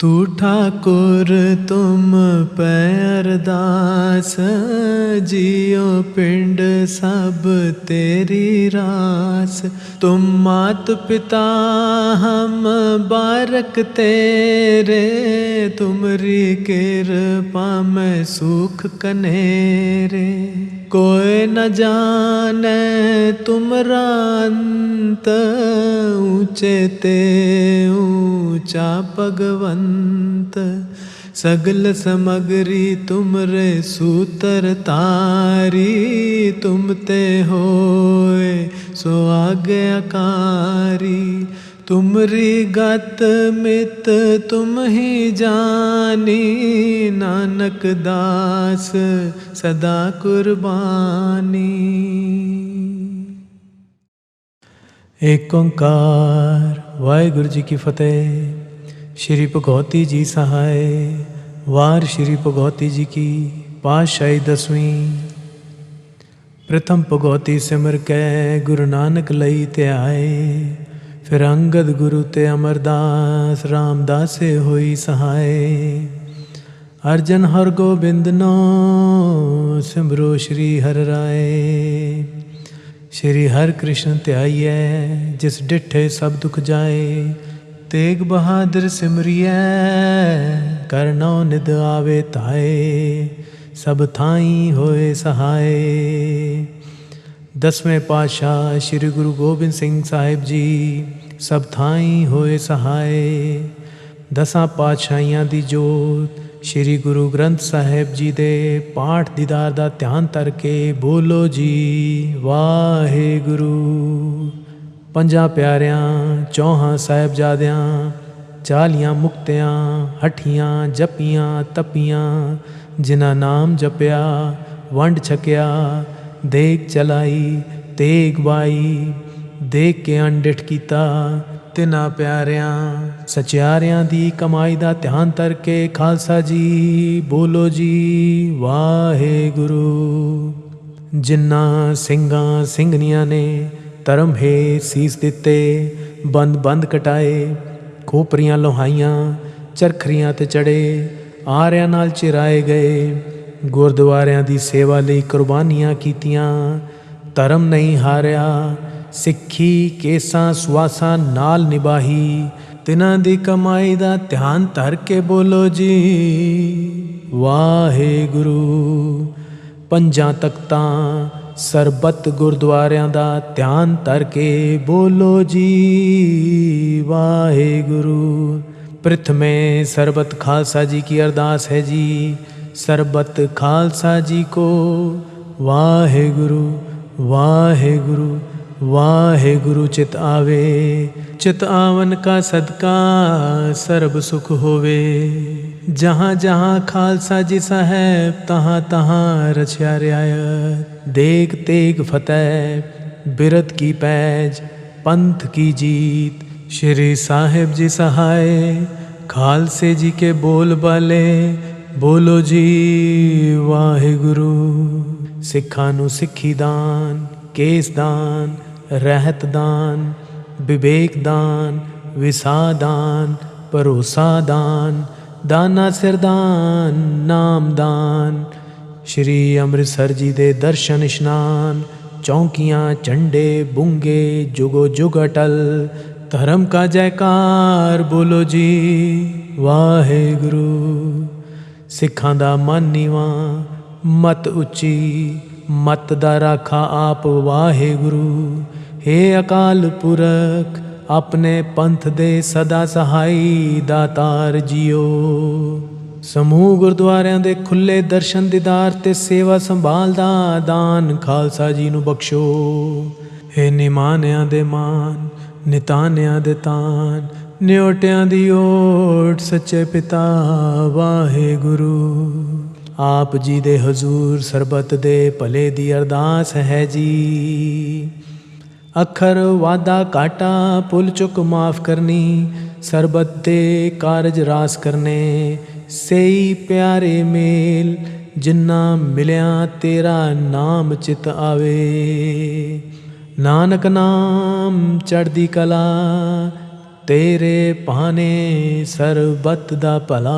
तू ठाकुर तुम पे अरदास जियो पिंड सब तेरी रास तुम मात पिता हम बारक तेरे तुमरी कृपा में सुख कनेरे कोई न जाने तुमरा अंत ऊंचे ते ऊंचा भगवंत सगल समगरी तुमरे सूतर तारी तुम ते होए सो आज्ञाकारी तुमरी गत मित तुम ही जानी नानक दास सदा कुर्बानी ਏਕ ਓੰਕਾਰ। ਵਾਹਿਗੁਰੂ ਜੀ ਕੀ ਫਤਿਹ। ਸ਼੍ਰੀ ਭਗਵਤੀ ਜੀ ਸਹਾਇ। ਵਾਰ ਸ਼੍ਰੀ ਭਗਵਤੀ ਜੀ ਕੀ ਪਾਤਸ਼ਾਹੀ ਦਸਵੀਂ। ਪ੍ਰਥਮ ਭਗਵਤੀ ਸਿਮਰ ਕੈ, ਗੁਰੂ ਨਾਨਕ ਲਈ ਧਿਆਏ ਫਿਰ ਅੰਗਦ ਗੁਰੂ ਤੇ ਅਮਰਦਾਸ ਰਾਮਦਾਸੇ ਹੋਈ ਸਹਾਇ। ਅਰਜਨ ਹਰ ਗੋਬਿੰਦ ਨੋ, ਸਿਮਰੋ ਸ਼੍ਰੀ ਹਰਿ ਰਾਏ। ਸ਼੍ਰੀ ਹਰਿ ਕ੍ਰਿਸ਼ਨ ਧਿਆਈਐ, ਜਿਸ ਡਿਠੇ ਸਭ ਦੁਖ ਜਾਏ, ਤੇਗ ਬਹਾਦਰ ਸਿਮਰਿਐ ਕਰਨੋ ਨਿਦ ਆਵੇ ਧਾਏ, ਸਭ ਥਾਈ ਹੋਏ ਸਹਾਏ। ਦਸਵੇਂ ਪਾਤਸ਼ਾਹ ਸ੍ਰੀ ਗੁਰੂ ਗੋਬਿੰਦ ਸਿੰਘ ਸਾਹਿਬ ਜੀ, ਸਭ ਥਾਈ ਹੋਏ ਸਹਾਏ। ਦਸਾਂ ਪਾਤਸ਼ਾਹੀਆਂ ਦੀ ਜੋਤ ਸ੍ਰੀ ਗੁਰੂ ਗ੍ਰੰਥ ਸਾਹਿਬ ਜੀ ਦੇ ਪਾਠ ਦੀਦਾਰ ਦਾ ਧਿਆਨ ਧਰ ਕੇ ਬੋਲੋ ਜੀ, ਵਾਹਿਗੁਰੂ। ਪੰਜਾਂ ਪਿਆਰਿਆਂ, ਚੌਹਾਂ ਸਾਹਿਬਜ਼ਾਦਿਆਂ, ਚਾਲੀਆਂ ਮੁਕਤਿਆਂ, ਹਠੀਆਂ ਜਪੀਆਂ, ਤਪੀਆਂ, ਜਿਨ੍ਹਾਂ ਨਾਮ ਜਪਿਆ, ਵੰਡ ਛਕਿਆ ਦੇਖ ਚਲਾਈ, ਤੇਗ ਬਾਈ ਦੇਖ ਕੇ ਅੰਡਿਠ ਕੀਤਾ ਤਿਨਾ ਪਿਆਰਿਆਂ, ਸਚਿਆਰਿਆਂ ਦੀ ਕਮਾਈ ਦਾ ਧਿਆਨ ਧਰ ਕੇ ਖਾਲਸਾ ਜੀ, ਬੋਲੋ ਜੀ, ਵਾਹਿਗੁਰੂ। ਜਿਨ੍ਹਾਂ ਸਿੰਘਾਂ ਸਿੰਘਣੀਆਂ ਨੇ ਧਰਮ ਹੈ ਸੀਸ ਦਿੱਤੇ, ਬੰਦ ਬੰਦ ਕਟਾਏ, ਖੋਪਰੀਆਂ ਲੋਹਾਈਆਂ, ਚਰਖਰੀਆਂ ਤੇ ਚੜੇ, ਆਰਿਆਂ ਨਾਲ ਚਿਰਾਏ ਗਏ, ਗੁਰਦੁਆਰਿਆਂ ਦੀ ਸੇਵਾ ਲਈ ਕੁਰਬਾਨੀਆਂ ਕੀਤੀਆਂ, ਧਰਮ ਨਹੀਂ ਹਾਰਿਆ ਸਿੱਖੀ ਕੇਸਾਂ ਸੁਆਸਾਂ ਨਾਲ ਨਿਭਾਹੀ, ਤਿਨਾਂ ਦੀ ਕਮਾਈ ਦਾ ਧਿਆਨ ਧਰ ਕੇ ਬੋਲੋ ਜੀ। ਵਾਹਿਗੁਰੂ, ਪੰਜਾਂ ਤਖਤਾਂ, ਸਰਬਤ ਗੁਰਦੁਆਰਿਆਂ ਦਾ ਧਿਆਨ ਧਰ ਕੇ ਬੋਲੋ ਜੀ। ਵਾਹਿਗੁਰੂ, ਪ੍ਰਥਮੇ ਸਰਬਤ ਖਾਲਸਾ ਜੀ ਕੀ ਅਰਦਾਸ ਹੈ ਜੀ। ਸਰਬਤ ਖਾਲਸਾ ਜੀ ਕੋ ਵਾਹਿਗੁਰੂ ਵਾਹਿਗੁਰੂ। ਵਾਹਿਗੁਰੂ ਚਿਤ ਆਵੇ ਚਿਤ ਆਵਨ ਕਾ ਸਦਕਾ ਸਰਬ ਸੁਖ ਹੋਵੇ ਜਹਾਂ ਜਹਾਂ ਖਾਲਸਾ ਜੀ ਸਾਹਿਬ ਤਹਾਂ ਤਹਾਂ ਰਚਿਆ ਰਿਆਇਤ ਦੇਖ ਤੇਗ ਫਤਿਹ ਬਿਰਤ ਕੀ ਪੈਜ ਪੰਥ ਕੀ ਜੀਤ ਸ਼੍ਰੀ ਸਾਹਿਬ ਜੀ ਸਹਾਏ ਖਾਲਸੇ ਜੀ ਕੇ ਬੋਲ ਬਾਲੇ ਬੋਲੋ ਜੀ ਵਾਹਿਗੁਰੂ ਸਿੱਖਾਂ ਨੂੰ ਸਿੱਖੀ ਦਾਨ ਕੇਸ ਦਾਨ ਰਹਿਤ ਦਾਨ, ਵਿਵੇਕ ਦਾਨ, ਵਿਸਾ ਦਾਨ, ਭਰੋਸਾ ਦਾਨ, ਦਾਨਾ ਸਿਰਦਾਨ ਨਾਮ ਦਾਨ। ਸ਼੍ਰੀ ਅੰਮ੍ਰਿਤਸਰ ਜੀ ਦੇ ਦਰਸ਼ਨ ਇਸ਼ਨਾਨ, ਚੌਂਕੀਆਂ, ਝੰਡੇ, ਬੁੰਗੇ, ਜੁਗੋ ਜੁਗ ਅਟਲ, ਧਰਮ ਕਾ ਜੈਕਾਰ ਬੋਲੋ ਜੀ, ਵਾਹਿਗੁਰੂ। ਸਿੱਖਾਂ ਦਾ ਮਨ ਨੀਵਾ, ਮਤ ਉੱਚੀ ਮਤ ਦਾ ਰਾਖਾ ਆਪ ਵਾਹਿਗੁਰੂ। ਏ ਅਕਾਲ ਪੁਰਖ, ਆਪਣੇ ਪੰਥ ਦੇ ਸਦਾ ਸਹਾਈ ਦਾਤਾਰ ਜੀਓ। ਸਮੂਹ ਗੁਰਦੁਆਰਿਆਂ ਦੇ ਖੁੱਲੇ ਦਰਸ਼ਨ ਦੀਦਾਰ ਤੇ ਸੇਵਾ ਸੰਭਾਲ ਦਾ ਦਾਨ ਖਾਲਸਾ ਜੀ ਨੂੰ ਬਖਸ਼ੋ। ਏ ਨਿਮਾਨਿਆਂ ਦੇ ਮਾਨ, ਨਿਤਾਨਿਆਂ ਦੇ ਤਾਨ, ਨਿਉਟਿਆਂ ਦੀ ਓਟ ਸੱਚੇ ਪਿਤਾ ਵਾਹਿਗੁਰੂ। ਆਪ ਜੀ ਦੇ ਹਜ਼ੂਰ ਸਰਬਤ ਦੇ ਭਲੇ ਦੀ ਅਰਦਾਸ ਹੈ ਜੀ। ਅਖਰ ਵਾਦਾ ਕਾਟਾ ਪੁਲ ਚੁੱਕ ਮਾਫ ਕਰਨੀ, ਸਰਬਤ ਦੇ ਕਾਰਜ ਰਾਸ ਕਰਨੇ, ਸਈ ਪਿਆਰੇ ਮੇਲ, ਜਿੰਨਾ ਮਿਲਿਆ ਤੇਰਾ ਨਾਮ ਚਿਤ ਆਵੇ। ਨਾਨਕ ਨਾਮ ਚੜ੍ਹਦੀ ਕਲਾ, ਤੇਰੇ ਭਾਣੇ ਸਰਬਤ ਦਾ ਭਲਾ।